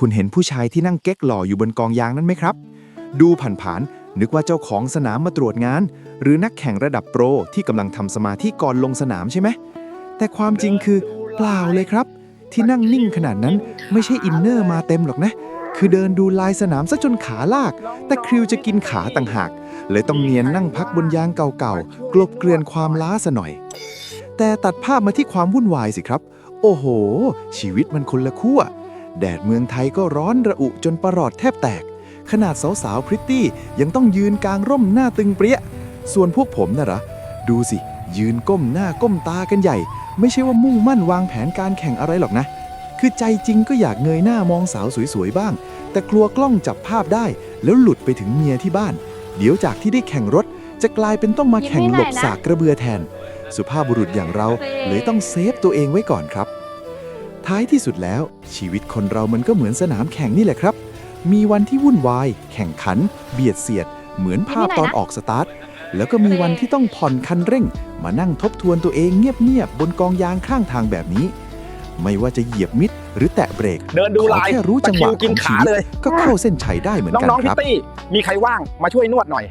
คุณเห็นผู้ชายที่นั่งเก๊กหล่ออยู่บนกองยางนั้นไหมครับ ดูผ่านๆนึกว่าเจ้าของสนามมาตรวจงาน หรือนักแข่งระดับโปรที่กำลังทำสมาธิก่อนลงสนามใช่ไหม แต่ความจริงคือเปล่าเลยครับ ที่นั่งนิ่งขนาดนั้นไม่ใช่อินเนอร์มาเต็มหรอกนะ คือเดินดูลายสนามซะจนขาลาก แต่คริวจะกินขาต่างหาก เลยต้องเนียนนั่งพักบนยางเก่าๆกลบเกลื่อนความล้าซะหน่อย แต่ตัดภาพมาที่ความวุ่นวายสิครับ โอ้โห ชีวิตมันคนละขั้ว แดดเมืองไทยก็ร้อนระอุจนประหลอดแทบแตก ขนาดสาวๆพริตตี้ยังต้องยืนกลางร่มหน้าตึงเปรี้ย ส่วนพวกผมน่ะเหรอ ดูสิ ยืนก้มหน้าก้มตากันใหญ่ ไม่ใช่ว่ามุ่งมั่นวางแผนการแข่งอะไรหรอกนะ คือใจจริงก็อยากเงยหน้ามองสาวสวยๆบ้าง แต่กลัวกล้องจับภาพได้ แล้วหลุดไปถึงเมียที่บ้าน เดี๋ยวจากที่ได้แข่งรถจะกลายเป็นต้องมาแข่งหลบสากกระเบือแทน สุภาพบุรุษอย่างเราเลยต้องเซฟตัวเองไว้ก่อนครับ ท้ายที่สุดแล้ว ชีวิตคนเรามันก็เหมือนสนามแข่งนี่แหละครับ มีวันที่วุ่นวาย แข่งขัน เบียดเสียด เหมือนภาพตอนออกสตาร์ท แล้วก็มีวันที่ต้องผ่อนคันเร่ง มานั่งทบทวนตัวเองเงียบๆบนกองยางข้างทางแบบนี้ ไม่ว่าจะเหยียบมิดหรือแตะเบรกเดินดูขอลายแค่รู้จังหวะตะคริวกินของชีขาวิตเลย ก็เข้าเส้นชัยได้เหมือนน้กันองๆคพิตรับ ตี้มีใครว่างมาช่วยนวดหน่อย